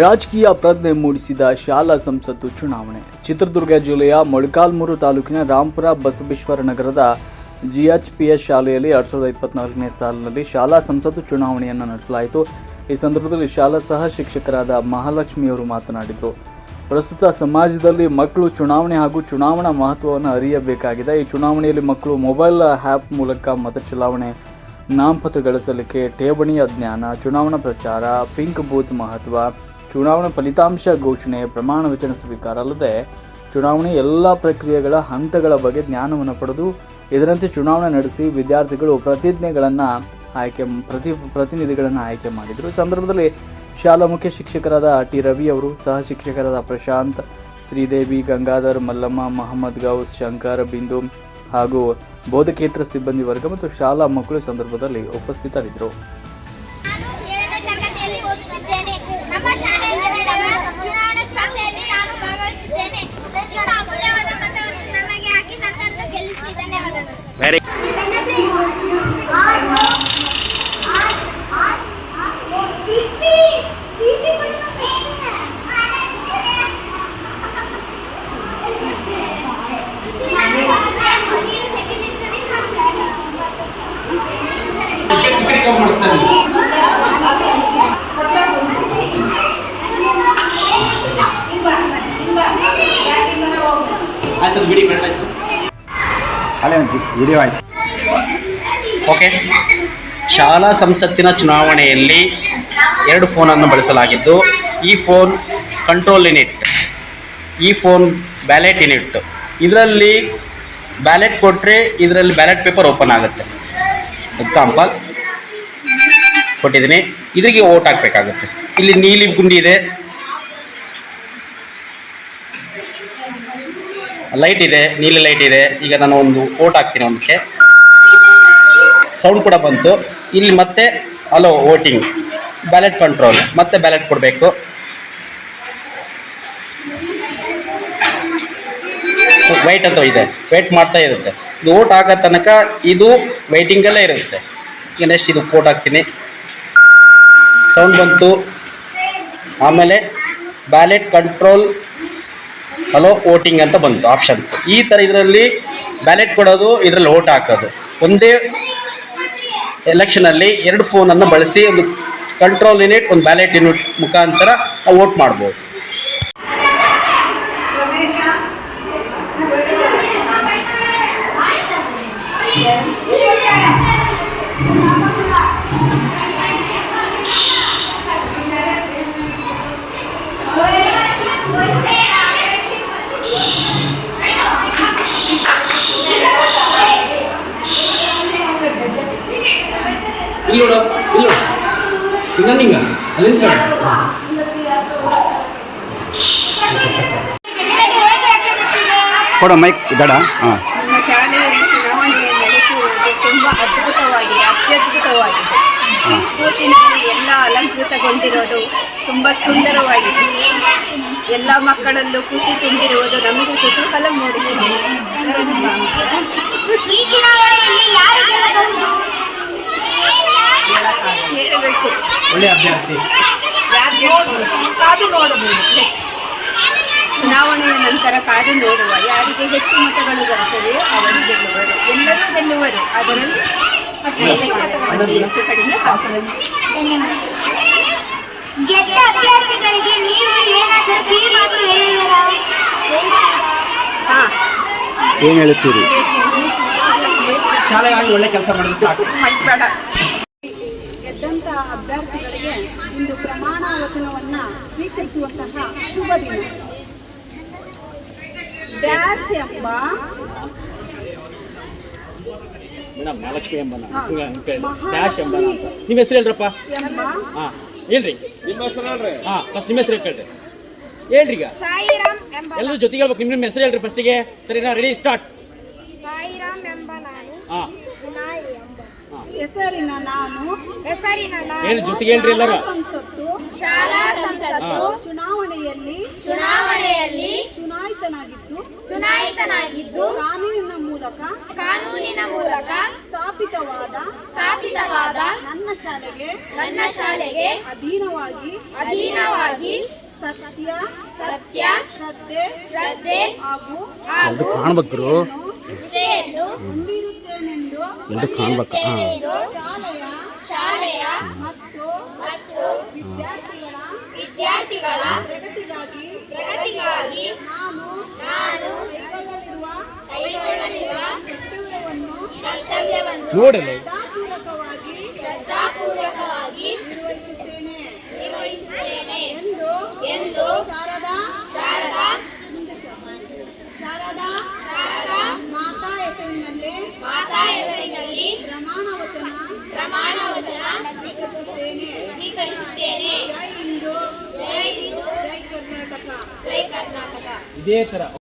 ರಾಜಕೀಯ ಪ್ರಜ್ಞೆ ಮೂಡಿಸಿದ ಶಾಲಾ ಸಂಸತ್ತು ಚುನಾವಣೆ. ಚಿತ್ರದುರ್ಗ ಜಿಲ್ಲೆಯ ಮೊಳಕಾಲ್ಮೂರು ತಾಲೂಕಿನ ರಾಂಪುರ ಬಸವೇಶ್ವರ ನಗರದ ಜಿಎಚ್ಪಿಎಸ್ ಶಾಲೆಯಲ್ಲಿ ಎರಡ್ ಸಾವಿರದ ಇಪ್ಪತ್ನಾಲ್ಕನೇ ಸಾಲಿನಲ್ಲಿ ಶಾಲಾ ಸಂಸತ್ತು ಚುನಾವಣೆಯನ್ನು ನಡೆಸಲಾಯಿತು. ಈ ಸಂದರ್ಭದಲ್ಲಿ ಶಾಲಾ ಸಹ ಶಿಕ್ಷಕರಾದ ಮಹಾಲಕ್ಷ್ಮಿಯವರು ಮಾತನಾಡಿದರು. ಪ್ರಸ್ತುತ ಸಮಾಜದಲ್ಲಿ ಮಕ್ಕಳು ಚುನಾವಣೆ ಹಾಗೂ ಚುನಾವಣಾ ಮಹತ್ವವನ್ನು ಅರಿಯಬೇಕಾಗಿದೆ. ಈ ಚುನಾವಣೆಯಲ್ಲಿ ಮಕ್ಕಳು ಮೊಬೈಲ್ ಆ್ಯಪ್ ಮೂಲಕ ಮತ ಚಲಾವಣೆ, ನಾಮಪತ್ರ ಗಳಿಸಲಿಕ್ಕೆ ಠೇವಣಿಯ ಜ್ಞಾನ, ಚುನಾವಣಾ ಪ್ರಚಾರ, ಪಿಂಕ್ ಬೂತ್ ಮಹತ್ವ ಚುನಾವಣಾ ಫಲಿತಾಂಶ ಘೋಷಣೆ ಪ್ರಮಾಣ ವಚನ ಸ್ವೀಕಾರ ಅಲ್ಲದೆ ಚುನಾವಣೆ ಎಲ್ಲ ಪ್ರಕ್ರಿಯೆಗಳ ಹಂತಗಳ ಬಗ್ಗೆ ಜ್ಞಾನವನ್ನು ಪಡೆದು ಇದರಂತೆ ಚುನಾವಣೆ ನಡೆಸಿ ವಿದ್ಯಾರ್ಥಿಗಳು ಪ್ರತಿಜ್ಞೆಗಳನ್ನು ಆಯ್ಕೆ ಪ್ರತಿ, ಪ್ರತಿನಿಧಿಗಳನ್ನು ಆಯ್ಕೆ ಮಾಡಿದರು. ಸಂದರ್ಭದಲ್ಲಿ ಶಾಲಾ ಮುಖ್ಯ ಶಿಕ್ಷಕರಾದ ಟಿ. ರವಿ ಅವರು, ಸಹ ಶಿಕ್ಷಕರಾದ ಪ್ರಶಾಂತ್, ಶ್ರೀದೇವಿ, ಗಂಗಾಧರ್, ಮಲ್ಲಮ್ಮ, ಮಹಮ್ಮದ್ ಗೌಸ್, ಶಂಕರ್, ಬಿಂದು ಹಾಗೂ ಬೋಧಕೇತರ ಸಿಬ್ಬಂದಿ ವರ್ಗ ಮತ್ತು ಶಾಲಾ ಮಕ್ಕಳು ಸಂದರ್ಭದಲ್ಲಿ ಉಪಸ್ಥಿತರಿದ್ದರು ನಾನು ಏಳನೇ ತರಗತಿಯಲ್ಲಿ ಓದುತ್ತಿದ್ದೇನೆ ನಮ್ಮ ಶಾಲೆಯಲ್ಲಿ ನಡೆಯುವ ಚುನಾವಣಾ ಸ್ಪರ್ಧೆಯಲ್ಲಿ ನಾನು ಭಾಗವಹಿಸಿದ್ದೇನೆ ನಿಮ್ಮ ಅಮೂಲ್ಯವಾದ ಮತವನ್ನು ನಮಗೆ ಹಾಕಿ ನನ್ನನ್ನು ಗೆಲ್ಲಿಸಿ ಧನ್ಯವಾದಗಳು ವೆರಿ ಆಯ್ತು ಬಿಡಿ ಕರೆಕ್ಟ್ ಆಯ್ತು ಅಲ್ಲೇ ಒಂದು ವಿಡಿಯೋ ಆಯ್ತು. ಓಕೆ. ಶಾಲಾ ಸಂಸತ್ತಿನ ಚುನಾವಣೆಯಲ್ಲಿ ಎರಡು ಫೋನನ್ನು ಬಳಸಲಾಗಿದ್ದು ಈ ಫೋನ್ ಕಂಟ್ರೋಲ್ ಯೂನಿಟ್ ಈ ಫೋನ್ ಬ್ಯಾಲೆಟ್ ಯೂನಿಟ್ ಇದರಲ್ಲಿ ಬ್ಯಾಲೆಟ್ ಕೊಟ್ಟರೆ ಇದರಲ್ಲಿ ಬ್ಯಾಲೆಟ್ ಪೇಪರ್ ಓಪನ್ ಆಗುತ್ತೆ. ಎಕ್ಸಾಂಪಲ್ ಕೊಟ್ಟಿದ್ದೀನಿ. ಇದರಿಗೆ ಓಟ್ ಹಾಕಬೇಕಾಗುತ್ತೆ. ಇಲ್ಲಿ ನೀಲಿ ಗುಂಡಿ ಇದೆ. ಲೈಟ್ ಇದೆ. ನೀಲಿ ಲೈಟ್ ಇದೆ. ಈಗ ನಾನು ಒಂದು ಓಟ್ ಹಾಕ್ತೀನಿ ಒಂದಕ್ಕೆ. ಸೌಂಡ್ ಕೂಡ ಬಂತು. ಇಲ್ಲಿ ಮತ್ತೆ ಅಲೋ ವೋಟಿಂಗ್ ಬ್ಯಾಲೆಟ್ ಕಂಟ್ರೋಲ್ ಮತ್ತೆ ಬ್ಯಾಲೆಟ್ ಕೊಡಬೇಕು. ವೈಟ್ ಅಂತ ಇದೆ. ವೇಟ್ ಮಾಡ್ತಾ ಇರುತ್ತೆ. ಇದು ಓಟ್ ಆಗೋ ತನಕ ಇದು ವೈಟಿಂಗಲ್ಲೇ ಇರುತ್ತೆ. ಈಗ ನೆಕ್ಸ್ಟ್ ಇದು ಕೋಟ್ ಹಾಕ್ತೀನಿ. ಸೌಂಡ್ ಬಂತು. ಆಮೇಲೆ ಬ್ಯಾಲೆಟ್ ಕಂಟ್ರೋಲ್ ಹಲೋ ವೋಟಿಂಗ್ ಅಂತ ಬಂತು ಆಪ್ಷನ್ಸ್ ಈ ಥರ ಇದರಲ್ಲಿ ಬ್ಯಾಲೆಟ್ ಕೊಡೋದು, ಇದರಲ್ಲಿ ಓಟ್ ಹಾಕೋದು. ಒಂದೇ ಎಲೆಕ್ಷನಲ್ಲಿ ಎರಡು ಫೋನನ್ನು ಬಳಸಿ ಒಂದು ಕಂಟ್ರೋಲ್ ಯೂನಿಟ್ ಒಂದು ಬ್ಯಾಲೆಟ್ ಯೂನಿಟ್ ಮುಖಾಂತರ ವೋಟ್ ಮಾಡ್ಬೋದು. ಇಲ್ಲಿ ನೋಡು ಇಲ್ಲಿ ಹಿಂಗ ನಿಂಗ ಅಲ್ಲಿಂದ ಕೊಡ ಮೈಕ್ ಬೇಡ ಹಾಂ. ನಮ್ಮ ಶಾಲೆಯಲ್ಲಿ ಚುನಾವಣೆಯನ್ನು ನಡೆಸುವುದು ತುಂಬ ಅದ್ಭುತವಾಗಿದೆ ಅತ್ಯದ್ಭುತವಾಗಿದೆ. ಕೂತಿನಲ್ಲಿ ಎಲ್ಲ ಅಲಂಕೃತಗೊಂಡಿರೋದು ತುಂಬ ಸುಂದರವಾಗಿದೆ. ಎಲ್ಲ ಮಕ್ಕಳಲ್ಲೂ ಖುಷಿ ತುಂಬಿರುವುದು ನಮಗೆ ಕುತೂಹಲ ಮೂಡಿಸಿದೆ ಈ ಚುನಾವಣೆಯಲ್ಲಿ ಯಾರು ಗೆಲ್ಲಬಹುದು ಹೇಳಬೇಕು ಒಳ್ಳೆ ಅಭ್ಯರ್ಥಿ. ಕಾದು ನೋಡಬಹುದು. ಚುನಾವಣೆಯ ನಂತರ ಕಾದು ನೋಡುವ ಯಾರಿಗೆ ಹೆಚ್ಚು ಮತಗಳು ಬರುತ್ತದೆ ಅವರು ಗೆಲ್ಲುವರು. ಎಲ್ಲರೂ ಗೆಲ್ಲುವರು. ಅದರಲ್ಲಿ ಅತಿ ಹೆಚ್ಚು ಕಡಿಮೆ ಗೆದ್ದ ಅಭ್ಯರ್ಥಿಗಳಿಗೆ ನೀವು ಏನಾದರೂ ಹೇಳುವಿರಾ ಏನು ಹೇಳುತ್ತೀರಿ? ಶಾಲೆಗಾಗಿ ಒಳ್ಳೆ ಕೆಲಸ ಮಾಡಿದ್ರೆ ಸಾಕು ಮಾಡಬೇಡ ಗೆದ್ದಂತಹ ಅಭ್ಯರ್ಥಿಗಳಿಗೆ ಇಂದು ಪ್ರಮಾಣ ವಚನವನ್ನ ಸ್ವೀಕರಿಸುವಂತಹ ಶುಭ ದಿನ. ಡ್ಯಾಶ್ ಎಂಬ ಮಹಾಲಕ್ಷ್ಮಿ ಎಂಬ. ಡ್ಯಾಶ್ ನಿಮ್ಮ ಹೆಸರು ಹೇಳ್ರಪ್ಪ? ಹಾಂ ಹೇಳ್ರಿ. ನಿಮ್ಮ ಹೆಸರು ಹೇಳ್ರಿ. ಹಾಂ ಫಸ್ಟ್ ನಿಮ್ಮ ಹೆಸರು ಹೇಳ್ರಿ ಹೇಳ್ರಿ ಈಗ. ಸಾಯಿರಾಮ್ ಎಂಬ ಎಲ್ಲರೂ ಜೊತೆಗೆ ಹೇಳ್ಬೇಕು. ನಿಮ್ಮ ನಿಮ್ಮ ಹೆಸರು ಹೇಳ್ರಿ ಫಸ್ಟಿಗೆ ಸರಿನಾ ರೆಡಿ ಸ್ಟಾರ್ಟ್ ಸಾಯಿರಾಮ್ ಎಂಬ ನಾನು. ಹಾಂ. ಸುನಾಯಿ ಎಂಬ ಹೆಸರಿನ ನಾನು. ಹೆಸರಿನ ಏನು ಜೊತೆಗೆ ಸಂಸತ್ತು. ಶಾಲಾ ಸಂಸತ್ತು. ಚುನಾವಣೆಯಲ್ಲಿ ಚುನಾವಣೆಯಲ್ಲಿ ಚುನಾಯಿತನಾಗಿದ್ದು ಚುನಾಯಿತನಾಗಿದ್ದು ಕಾನೂನಿನ ಮೂಲಕ ಕಾನೂನಿನ ಮೂಲಕ ಸ್ಥಾಪಿತವಾದ ಸ್ಥಾಪಿತವಾದ ನನ್ನ ಶಾಲೆಗೆ ನನ್ನ ಶಾಲೆಗೆ ಅಧೀನವಾಗಿ ಅಧೀನವಾಗಿ ಸತ್ಯ ಸತ್ಯ ಶ್ರದ್ಧೆ ಶ್ರದ್ಧೆ ಹಾಗೂ ಹಾಗೂ ಕಾಣಬೇಕು ಇಷ್ಟೆಯನ್ನು ಇರುತ್ತೇನೆಂದು ಕಾಣಬೇಕು. ಶಾಲೆಯ ಮತ್ತು ವಿದ್ಯಾರ್ಥಿಗಳ ವಿದ್ಯಾರ್ಥಿಗಳ ಪ್ರಗತಿಗಾಗಿ ನಾನು ನಾನು ಕೈಗೊಳ್ಳಲಿರುವ ಕರ್ತವ್ಯವನ್ನು ಇದೇ ಥರ